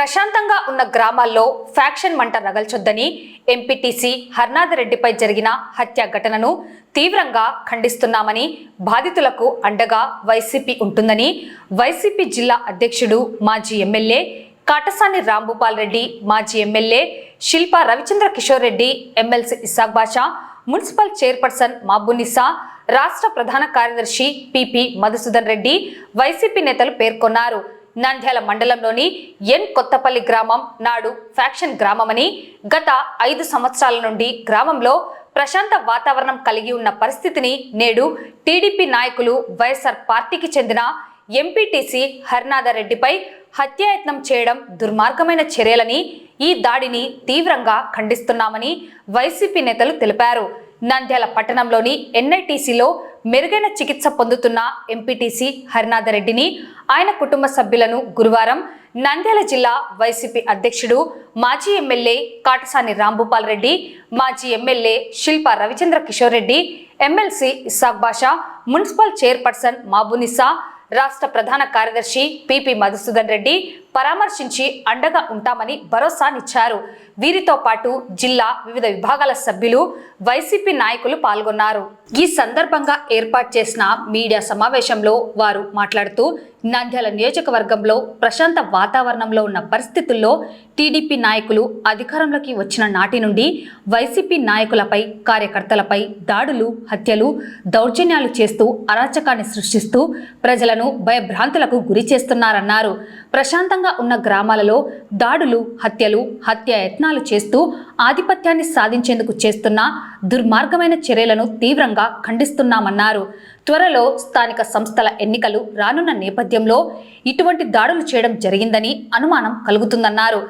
ప్రశాంతంగా ఉన్న గ్రామాల్లో ఫ్యాక్షన్ మంట రగల్చొద్దని ఎంపీటీసీ హర్నాథరెడ్డిపై జరిగిన హత్య ఘటనను తీవ్రంగా ఖండిస్తున్నామని బాధితులకు అండగా వైసీపీ ఉంటుందని వైసీపీ జిల్లా అధ్యక్షుడు మాజీ ఎమ్మెల్యే కాటసాని రాంభూపాల్ రెడ్డి మాజీ MLA Shilpa Ravichandra Kishore Reddy MLC Isaq Basha municipal chairperson Mabunisa రాష్ట్ర ప్రధాన కార్యదర్శి పిపి మధుసూదన్ రెడ్డి వైసీపీ నేతలు పేర్కొన్నారు. నంద్యాల మండలంలోని ఎన్ కొత్తపల్లి గ్రామం నాడు ఫ్యాక్షన్ గ్రామమని గత ఐదు సంవత్సరాల నుండి గ్రామంలో ప్రశాంత వాతావరణం కలిగి ఉన్న పరిస్థితిని నేడు టీడీపీ నాయకులు వైఎస్ఆర్ పార్టీకి చెందిన ఎంపీటీసీ హరినాథరెడ్డిపై హత్యాయత్నం చేయడం దుర్మార్గమైన చర్యలని ఈ దాడిని తీవ్రంగా ఖండిస్తున్నామని వైసీపీ నేతలు తెలిపారు. నంద్యాల పట్టణంలోని ఎన్ఐటీసీలో మెరుగైన చికిత్స పొందుతున్న ఎంపీటీసీ హరినాథరెడ్డిని ఆయన కుటుంబ సభ్యులను గురువారం నంద్యాల జిల్లా వైసీపీ అధ్యక్షుడు మాజీ ఎమ్మెల్యే కాటసాని రాంభూపాల్ రెడ్డి మాజీ MLA Shilpa Ravichandra Kishore Reddy MLC Isaq Basha municipal chairperson Mabunisa రాష్ట్ర ప్రధాన కార్యదర్శి పిపి మధుసూదన్ రెడ్డి పరామర్శించి అండగా ఉంటామని భరోసానిచ్చారు. వీరితో పాటు జిల్లా వివిధ విభాగాల సభ్యులు వైసీపీ నాయకులు పాల్గొన్నారు. ఈ సందర్భంగా ఏర్పాటు చేసిన మీడియా సమావేశంలో వారు మాట్లాడుతూ నంద్యాల నియోజకవర్గంలో ప్రశాంత వాతావరణంలో ఉన్న పరిస్థితుల్లో టీడీపీ నాయకులు అధికారంలోకి వచ్చిన నాటి నుండి వైసీపీ నాయకులపై కార్యకర్తలపై దాడులు హత్యలు దౌర్జన్యాలు చేస్తూ అరాచకాన్ని సృష్టిస్తూ ప్రజలను భయభ్రాంతులకు గురి చేస్తున్నారన్నారు. ప్రశాంతంగా ఉన్న గ్రామాలలో దాడులు హత్యలు హత్య యత్నాలు చేస్తూ ఆధిపత్యాన్ని సాధించేందుకు చేస్తున్న దుర్మార్గమైన చర్యలను తీవ్రంగా ఖండిస్తున్నామన్నారు. త్వరలో స్థానిక సంస్థల ఎన్నికలు రానున్న నేపథ్యంలో ఇటువంటి దాడులు చేయడం జరిగిందని అనుమానం కలుగుతుందన్నారు.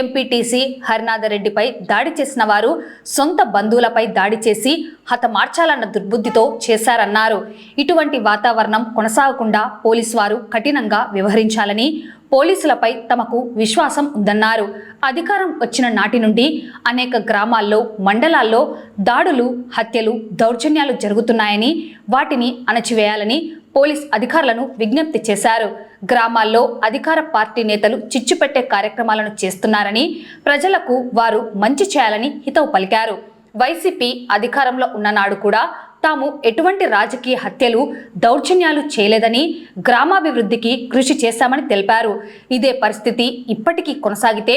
ఎంపీటీసీ హరినాథరెడ్డిపై దాడి చేసిన వారు సొంత బంధువులపై దాడి చేసి హతమార్చాలన్న దుర్బుద్ధితో చేశారన్నారు. ఇటువంటి వాతావరణం కొనసాగకుండా పోలీసు వారు కఠినంగా వ్యవహరించాలని పోలీసులపై తమకు విశ్వాసం ఉందన్నారు. అధికారం వచ్చిన నాటి నుండి అనేక గ్రామాల్లో మండలాల్లో దాడులు హత్యలు దౌర్జన్యాలు జరుగుతున్నాయని వాటిని అణచివేయాలని పోలీస్ అధికారులను విజ్ఞప్తి చేశారు. గ్రామాల్లో అధికార పార్టీ నేతలు చిచ్చుపెట్టే కార్యక్రమాలను చేస్తున్నారని ప్రజలకు వారు మంచి చేయాలని హితవు పలికారు. వైసీపీ అధికారంలో ఉన్ననాడు కూడా తాము ఎటువంటి రాజకీయ హత్యలు దౌర్జన్యాలు చేయలేదని గ్రామాభివృద్ధికి కృషి చేశామని తెలిపారు. ఇదే పరిస్థితి ఇప్పటికీ కొనసాగితే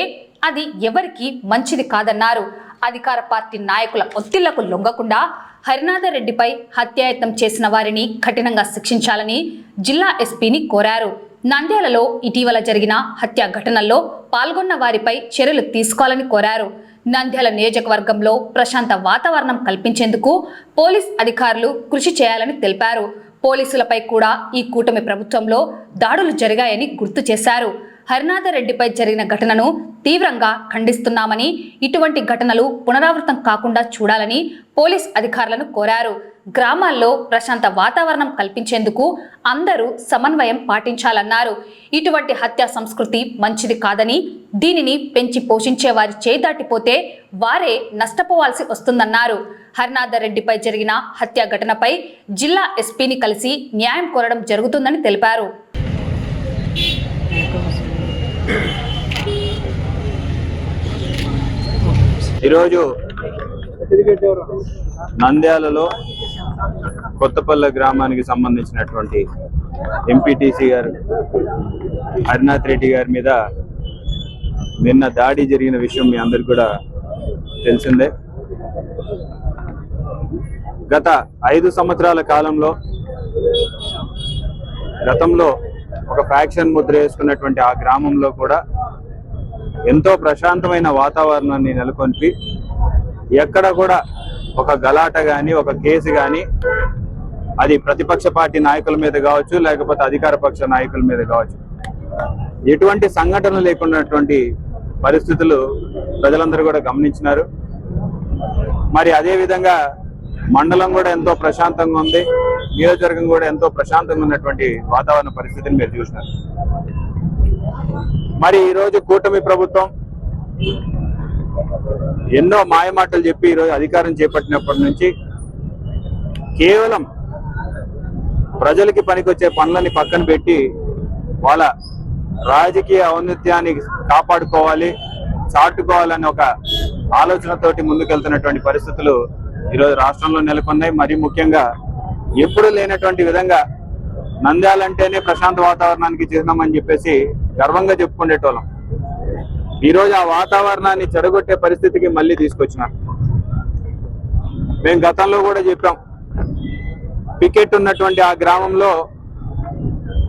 అది ఎవరికి మంచిది కాదన్నారు. అధికార పార్టీ నాయకుల ఒత్తిళ్ళకు లొంగకుండా హరినాథరెడ్డిపై హత్యాయత్నం చేసిన వారిని కఠినంగా శిక్షించాలని జిల్లా ఎస్పీని కోరారు. నంద్యాలలో ఇటీవల జరిగిన హత్య ఘటనల్లో పాల్గొన్న వారిపై చర్యలు తీసుకోవాలని కోరారు. నంద్యాల నియోజకవర్గంలో ప్రశాంత వాతావరణం కల్పించేందుకు పోలీస్ అధికారులు కృషి చేయాలని తెలిపారు. పోలీసులపై కూడా ఈ కూటమి ప్రభుత్వంలో దాడులు జరిగాయని గుర్తు చేశారు. హరినాథరెడ్డిపై జరిగిన ఘటనను తీవ్రంగా ఖండిస్తున్నామని ఇటువంటి ఘటనలు పునరావృతం కాకుండా చూడాలని పోలీస్ అధికారులను కోరారు. గ్రామాల్లో ప్రశాంత వాతావరణం కల్పించేందుకు అందరూ సమన్వయం పాటించాలన్నారు. ఇటువంటి హత్యా సంస్కృతి మంచిది కాదని దీనిని పెంచి పోషించే వారి చేదాటిపోతే వారే నష్టపోవాల్సి వస్తుందన్నారు. హరినాథరెడ్డిపై జరిగిన హత్యా ఘటనపై జిల్లా ఎస్పీని కలిసి న్యాయం కోరడం జరుగుతుందని తెలిపారు. ఈరోజు నంద్యాలలో కొత్తపల్లె గ్రామానికి సంబంధించినటువంటి ఎంపీటీసీ గారు హరినాథ్ రెడ్డి గారి మీద నిన్న దాడి జరిగిన విషయం మీ అందరికి కూడా తెలిసిందే. గత ఐదు సంవత్సరాల కాలంలో గతంలో ఒక ఫ్యాక్షన్ ముద్ర వేసుకున్నటువంటి ఆ గ్రామంలో కూడా ఎంతో ప్రశాంతమైన వాతావరణాన్ని నెలకొల్పి ఎక్కడ కూడా ఒక గలాట కానీ ఒక కేసు కానీ అది ప్రతిపక్ష పార్టీ నాయకుల మీద కావచ్చు లేకపోతే అధికార పక్ష నాయకుల మీద కావచ్చు. ఎటువంటి సంఘటన లేకున్నటువంటి పరిస్థితులు ప్రజలందరూ కూడా గమనించినారు. మరి అదేవిధంగా మండలం కూడా ఎంతో ప్రశాంతంగా ఉంది. నియోజకవర్గం కూడా ఎంతో ప్రశాంతంగా ఉన్నటువంటి వాతావరణ పరిస్థితిని మీరు చూసినారు. మరి ఈరోజు కూటమి ప్రభుత్వం ఎన్నో మాయమాటలు చెప్పి ఈరోజు అధికారం చేపట్టినప్పటి నుంచి కేవలం ప్రజలకి పనికొచ్చే పనులని పక్కన పెట్టి వాళ్ళ రాజకీయ ఔన్నత్యాన్ని కాపాడుకోవాలి చాటుకోవాలని ఒక ఆలోచనతోటి ముందుకెళ్తున్నటువంటి పరిస్థితులు ఈరోజు రాష్ట్రంలో నెలకొన్నాయి. మరి ముఖ్యంగా ఎప్పుడు లేనటువంటి విధంగా నంద్యాలంటేనే ప్రశాంత వాతావరణానికి చిహ్నమని చెప్పేసి గర్వంగా చెప్పుకునేటోళ్ళం. ఈరోజు ఆ వాతావరణాన్ని చెడగొట్టే పరిస్థితికి మళ్ళీ తీసుకొచ్చినారు. మేము గతంలో కూడా చెప్పాం. పికెట్ ఉన్నటువంటి ఆ గ్రామంలో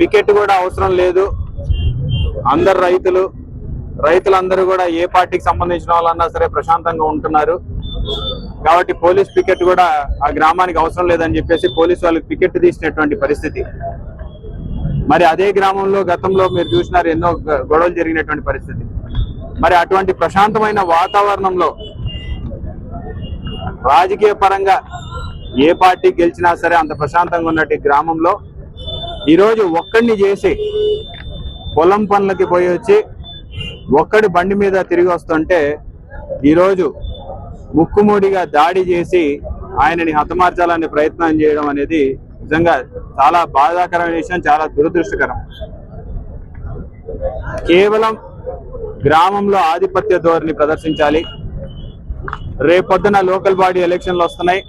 పికెట్ కూడా అవసరం లేదు. అందరు రైతులు రైతులందరూ కూడా ఏ పార్టీకి సంబంధించిన వాళ్ళన్నా సరే ప్రశాంతంగా ఉంటున్నారు. కాబట్టి పోలీస్ పికెట్ కూడా ఆ గ్రామానికి అవసరం లేదని చెప్పేసి పోలీస్ వాళ్ళకి పికెట్ తీసినటువంటి పరిస్థితి. మరి అదే గ్రామంలో గతంలో మీరు చూసినారు ఎన్నో గొడవలు జరిగినటువంటి పరిస్థితి. మరి అటువంటి ప్రశాంతమైన వాతావరణంలో రాజకీయ పరంగా ఏ పార్టీ గెలిచినా సరే అంత ప్రశాంతంగా ఉన్నట్టు గ్రామంలో ఈరోజు ఒక్కడిని చేసి పొలం పనులకి పోయి వచ్చి ఒక్కడి బండి మీద తిరిగి వస్తుంటే ఈరోజు ముక్కుమూడిగా దాడి చేసి ఆయనని హతమార్చాలనే ప్రయత్నం చేయడం అనేది నిజంగా చాలా బాధాకరమైన విషయం చాలా దురదృష్టకరం. కేవలం గ్రామంలో ఆధిపత్య ధోరణి ప్రదర్శించాలి. రేపొద్దున లోకల్ బాడీ ఎలక్షన్లు వస్తున్నాయి.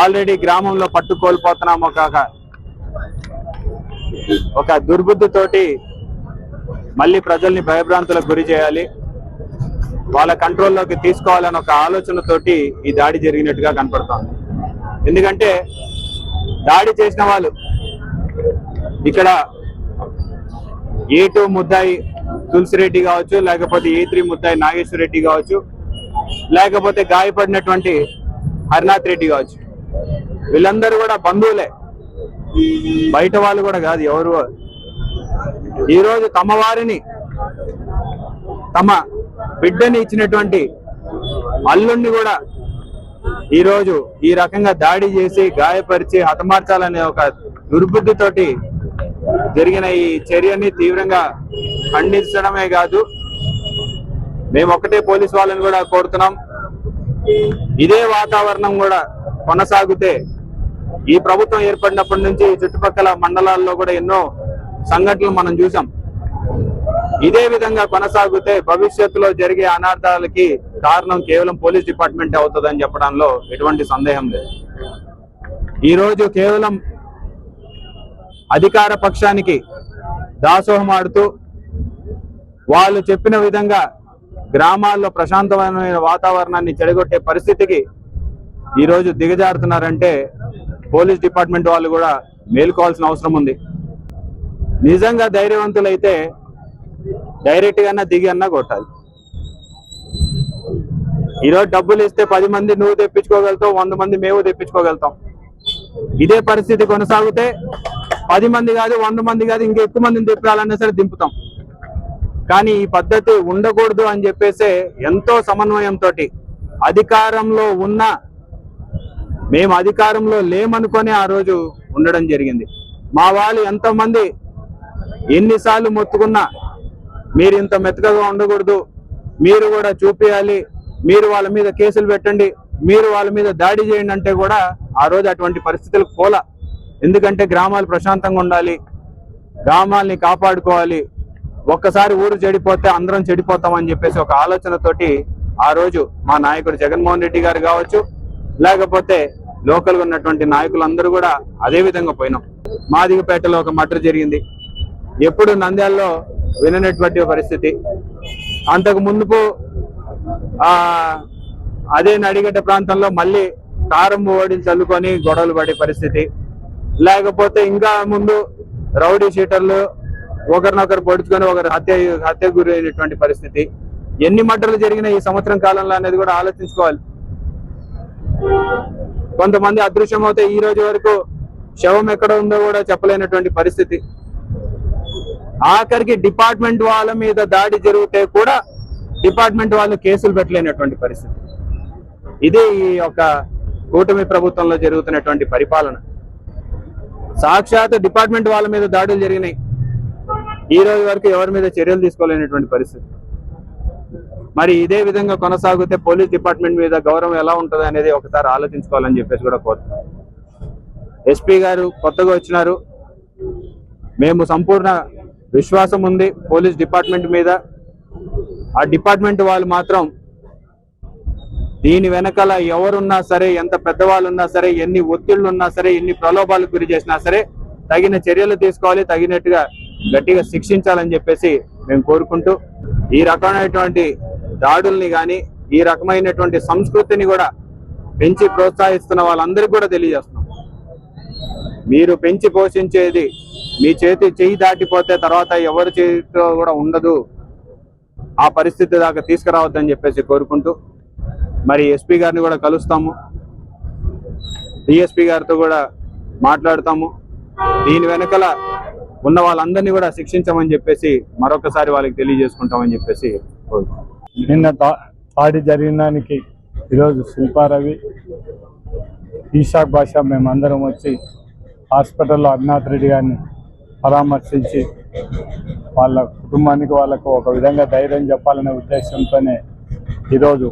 ఆల్రెడీ గ్రామంలో పట్టు కోల్పోతున్నాం ఒక ఒక దుర్బుద్ధితోటి మళ్ళీ ప్రజల్ని భయభ్రాంతులకు గురి చేయాలి. వాళ్ళ కంట్రోల్లోకి తీసుకోవాలని ఒక ఆలోచనతోటి ఈ దాడి జరిగినట్టుగా కనపడుతోంది. ఎందుకంటే దాడి చేసిన వాళ్ళు. ఇక్కడ ఏ టూ ముద్దాయి తులసిరెడ్డి కావచ్చు లేకపోతే ఏ త్రీ ముద్దాయి నాగేశ్వర రెడ్డి కావచ్చు లేకపోతే గాయపడినటువంటి హరినాథ్ రెడ్డి కావచ్చు. వీళ్ళందరూ కూడా బంధువులే. బయట వాళ్ళు కూడా కాదు ఎవరు ఈరోజు తమ వారిని తమ బిడ్డని ఇచ్చినటువంటి అల్లుణ్ణి కూడా ఈరోజు ఈ రకంగా దాడి చేసి గాయపరిచి హతమార్చాలనే ఒక దుర్బుద్ధితోటి జరిగిన ఈ చర్యని తీవ్రంగా ఖండించడమే కాదు మేము ఒకటే పోలీస్ వాళ్ళని కూడా కోరుతున్నాం. ఇదే వాతావరణం కూడా కొనసాగితే ఈ ప్రభుత్వం ఏర్పడినప్పటి నుంచి చుట్టుపక్కల మండలాల్లో కూడా ఎన్నో సంఘటనలు మనం చూసాం. ఇదే విధంగా కొనసాగితే భవిష్యత్తులో జరిగే అనార్థాలకి కారణం కేవలం పోలీస్ డిపార్ట్మెంట్ అవుతుందని చెప్పడంలో ఎటువంటి సందేహం లేదు. ఈ రోజు కేవలం అధికార పక్షానికి దాసోహం ఆడుతూ వాళ్ళు చెప్పిన విధంగా గ్రామాల్లో ప్రశాంతమైన వాతావరణాన్ని చెడగొట్టే పరిస్థితికి ఈ రోజు దిగజారుతున్నారంటే పోలీస్ డిపార్ట్మెంట్ వాళ్ళు కూడా మేలుకోవాల్సిన అవసరం ఉంది. నిజంగా ధైర్యవంతులైతే డైరెక్ట్గా దిగి అన్నా కొట్టాలి. ఈరోజు డబ్బులు ఇస్తే పది మంది నువ్వు తెప్పించుకోగలుగుతావు వంద మంది మేము తెప్పించుకోగలుగుతాం. ఇదే పరిస్థితి కొనసాగితే పది మంది కాదు వంద మంది కాదు ఇంకా ఎక్కువ మందిని తెప్పాలన్నా సరే దింపుతాం. కానీ ఈ పద్ధతి ఉండకూడదు అని చెప్పేసి ఎంతో సమన్వయంతో అధికారంలో ఉన్న మేము అధికారంలో లేమనుకొని ఆ రోజు ఉండడం జరిగింది. మా వాళ్ళు ఎంతమంది ఎన్నిసార్లు మొత్తుకున్నా మీరు ఇంత మెత్తగా ఉండకూడదు మీరు కూడా చూపించాలి మీరు వాళ్ళ మీద కేసులు పెట్టండి మీరు వాళ్ళ మీద దాడి చేయండి అంటే కూడా ఆ రోజు అటువంటి పరిస్థితులకు పోలా. ఎందుకంటే గ్రామాలు ప్రశాంతంగా ఉండాలి గ్రామాల్ని కాపాడుకోవాలి. ఒక్కసారి ఊరు చెడిపోతే అందరం చెడిపోతాం అని చెప్పేసి ఒక ఆలోచనతోటి ఆ రోజు మా నాయకుడు జగన్మోహన్ రెడ్డి గారు కావచ్చు లేకపోతే లోకల్గా ఉన్నటువంటి నాయకులందరూ కూడా అదే విధంగా పోయినాం. మాదిగపేటలో ఒక మటర్ జరిగింది. ఎప్పుడు నంద్యాలలో విననటువంటి పరిస్థితి. అంతకు మునుపు అదే నడిగడ్డ ప్రాంతంలో మళ్ళీ కారం ఓడి చల్లుకొని గొడవలు పడే పరిస్థితి. లేకపోతే ఇంకా ముందు రౌడీ షీటర్లు ఒకరినొకరు పొడుచుకొని ఒకరు హత్య హత్య గురైనటువంటి పరిస్థితి. ఎన్ని మర్డర్లు జరిగిన ఈ సంవత్సరం కాలంలో అనేది కూడా ఆలోచించుకోవాలి. కొంతమంది అదృశ్యం అవుతే ఈ రోజు వరకు శవం ఎక్కడ ఉందో కూడా చెప్పలేనటువంటి పరిస్థితి. ఆఖరికి డిపార్ట్మెంట్ వాళ్ళ మీద దాడి జరిగితే కూడా డిపార్ట్మెంట్ వాళ్ళు కేసులు పెట్టలేనటువంటి పరిస్థితి. ఇది ఈ యొక్క కూటమి ప్రభుత్వంలో జరుగుతున్నటువంటి పరిపాలన. సాక్షాత్ డిపార్ట్మెంట్ వాళ్ళ మీద దాడులు జరిగినాయి. ఈ రోజు వరకు ఎవరి మీద చర్యలు తీసుకోలేనటువంటి పరిస్థితి. మరి ఇదే విధంగా కొనసాగితే పోలీస్ డిపార్ట్మెంట్ మీద గౌరవం ఎలా ఉంటుంది అనేది ఒకసారి ఆలోచించుకోవాలని చెప్పేసి కూడా కోరుతున్నాం. ఎస్పీ గారు కొత్తగా వచ్చినారు. మేము సంపూర్ణ విశ్వాసం ఉంది. పోలీస్ డిపార్ట్మెంట్ మీద ఆ డిపార్ట్మెంట్ వాళ్ళు మాత్రం దీని వెనకాల ఎవరున్నా సరే ఎంత పెద్దవాళ్ళు ఉన్నా సరే ఎన్ని ఒత్తిళ్ళు ఉన్నా సరే ఎన్ని ప్రలోభాలకు గురి చేసినా సరే తగిన చర్యలు తీసుకోవాలి తగినట్టుగా గట్టిగా శిక్షించాలని చెప్పేసి మేము కోరుకుంటూ ఈ రకమైనటువంటి దాడుల్ని కానీ ఈ రకమైనటువంటి సంస్కృతిని కూడా పెంచి ప్రోత్సహిస్తున్న వాళ్ళందరికీ కూడా తెలియజేస్తున్నాం. మీరు పెంచి పోషించేది మీ చేతి చేయి దాటిపోతే తర్వాత ఎవరి చేతితో కూడా ఉండదు. ఆ పరిస్థితి దాకా తీసుకురావద్దని చెప్పేసి కోరుకుంటూ మరి ఎస్పీ గారిని కూడా కలుస్తాము. డిఎస్పీ గారితో కూడా మాట్లాడతాము. దీని వెనకల ఉన్న వాళ్ళందరినీ కూడా శిక్షించమని చెప్పేసి మరొకసారి వాళ్ళకి తెలియజేసుకుంటామని చెప్పేసి నిన్న తాడి జరిగిన దానికి ఈరోజు శిల్పారవి ఈశాక్ భాష మేమందరం వచ్చి హాస్పిటల్లో అరుణాథ్ రెడ్డి గారిని పరామర్శించి వాళ్ళ కుటుంబానికి వాళ్ళకు ఒక విధంగా ధైర్యం చెప్పాలనే ఉద్దేశంతోనే ఈరోజు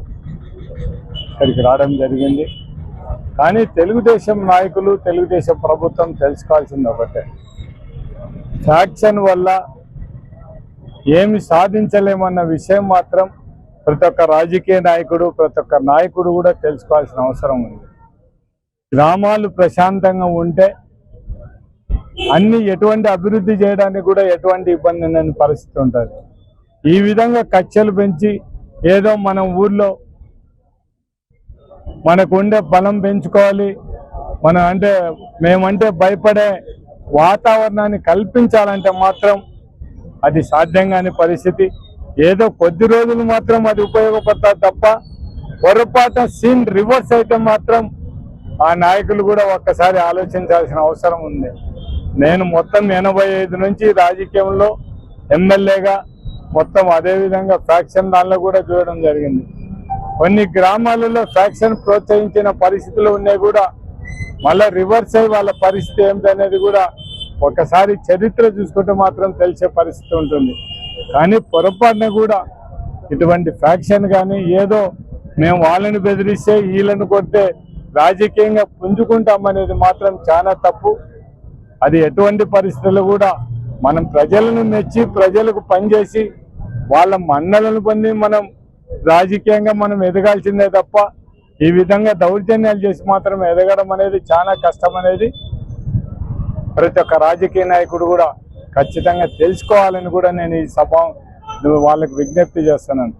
ఇక్కడికి రావడం జరిగింది. కానీ తెలుగుదేశం నాయకులు తెలుగుదేశం ప్రభుత్వం తెలుసుకోవాల్సింది ఒకటే. ఫ్యాక్షన్ వల్ల ఏమి సాధించలేమన్న విషయం మాత్రం ప్రతి ఒక్క రాజకీయ నాయకుడు ప్రతి ఒక్క నాయకుడు కూడా తెలుసుకోవాల్సిన అవసరం ఉంది. గ్రామాలు ప్రశాంతంగా ఉంటే అన్ని ఎటువంటి అభివృద్ధి చేయడానికి కూడా ఎటువంటి ఇబ్బంది లేని పరిస్థితి ఉంటుంది. ఈ విధంగా కక్షలు పెంచి ఏదో మనం ఊర్లో మనకు ఉండే బలం పెంచుకోవాలి. మనం అంటే మేమంటే భయపడే వాతావరణాన్ని కల్పించాలంటే మాత్రం అది సాధ్యం కాని పరిస్థితి. ఏదో కొద్ది రోజులు మాత్రం అది ఉపయోగపడతారు తప్ప పొరపాటు సీన్ రివర్స్ అయితే మాత్రం ఆ నాయకులు కూడా ఒక్కసారి ఆలోచించాల్సిన అవసరం ఉంది. నేను మొత్తం ఎనభై ఐదు నుంచి రాజకీయంలో ఎమ్మెల్యేగా మొత్తం అదేవిధంగా ఫ్యాక్షన్ దానిలో కూడా చూడడం జరిగింది. కొన్ని గ్రామాలలో ఫ్యాక్షన్ ప్రోత్సహించిన పరిస్థితులు ఉన్నాయి కూడా. మళ్ళీ రివర్స్ అయ్యి వాళ్ళ పరిస్థితి ఏమిటనేది కూడా ఒకసారి చరిత్ర చూసుకుంటే మాత్రం తెలిసే పరిస్థితి ఉంటుంది. కానీ పొరపాటున కూడా ఇటువంటి ఫ్యాక్షన్ కానీ ఏదో మేము వాళ్ళని బెదిరిస్తే వీళ్ళని కొడితే రాజకీయంగా పుంజుకుంటామనేది మాత్రం చాలా తప్పు. అది ఎటువంటి పరిస్థితుల్లో కూడా మనం ప్రజలను మెచ్చి ప్రజలకు పనిచేసి వాళ్ళ మన్నలను పొంది మనం రాజకీయంగా మనం ఎదగాల్సిందే తప్ప ఈ విధంగా దౌర్జన్యాలు చేసి మాత్రం ఎదగడం అనేది చాలా కష్టం అనేది ప్రతి ఒక్క రాజకీయ నాయకుడు కూడా ఖచ్చితంగా తెలుసుకోవాలని కూడా నేను ఈ సభ వాళ్ళకి విజ్ఞప్తి చేస్తున్నాను.